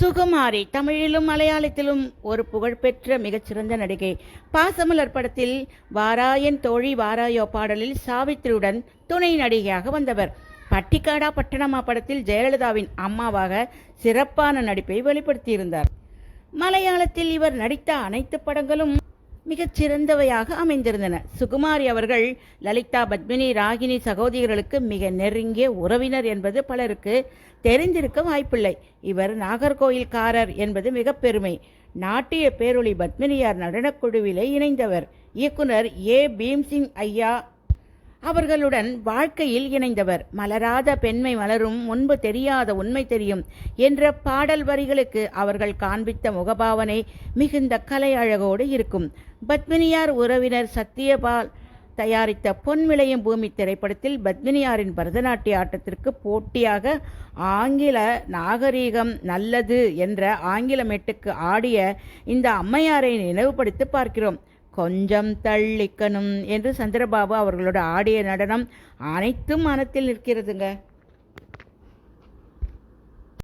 சுகுமாரி தமிழிலும் மலையாளத்திலும் ஒரு புகழ்பெற்ற மிகச்சிறந்த நடிகை. பாசமலர் படத்தில் வாராயன் தோழி வாராயோ பாடலில் சாவித்திரியுடன் துணை நடிகையாக வந்தவர். பட்டிக்காடா பட்டணமா படத்தில் ஜெயலலிதாவின் அம்மாவாக சிறப்பான நடிப்பை வெளிப்படுத்தியிருந்தார். மலையாளத்தில் இவர் நடித்த அனைத்து படங்களும் மிகச் சிறந்தவையாக அமைந்திருந்தன. சுகுமாரி அவர்கள் லலிதா பத்மினி ராகினி சகோதரிகளுக்கு மிக நெருங்கிய உறவினர் என்பது பலருக்கு தெரிந்திருக்க வாய்ப்பில்லை. இவர் நாகர்கோயில்காரர் என்பது மிக பெருமை. நாட்டிய பேரொளி பத்மினியார் நடனக்குழுவிலே இணைந்தவர். இயக்குனர் ஏ. பீம்சிங் ஐயா அவர்களுடன் வாழ்க்கையில் இணைந்தவர். மலராத பெண்மை மலரும் முன்பு தெரியாத உண்மை தெரியும் என்ற பாடல் வரிகளுக்கு அவர்கள் காண்பித்த முகபாவனை மிகுந்த கலை அழகோடு இருக்கும். பத்மினியார் உறவினர் சத்யபால் தயாரித்த பொன் விளையும் பூமி திரைப்படத்தில் பத்மினியாரின் பரதநாட்டிய ஆட்டத்திற்கு போட்டியாக ஆங்கில நாகரீகம் நல்லது என்ற ஆங்கில மெட்டுக்கு ஆடிய இந்த அம்மையாரை நினைவுபடுத்தி பார்க்கிறோம். கொஞ்சம் தள்ளிக்கணும் என்று சந்திரபாபு அவர்களோட ஆடிய நடனம் அனைத்தும் மனத்தில் நிற்கிறதுங்க.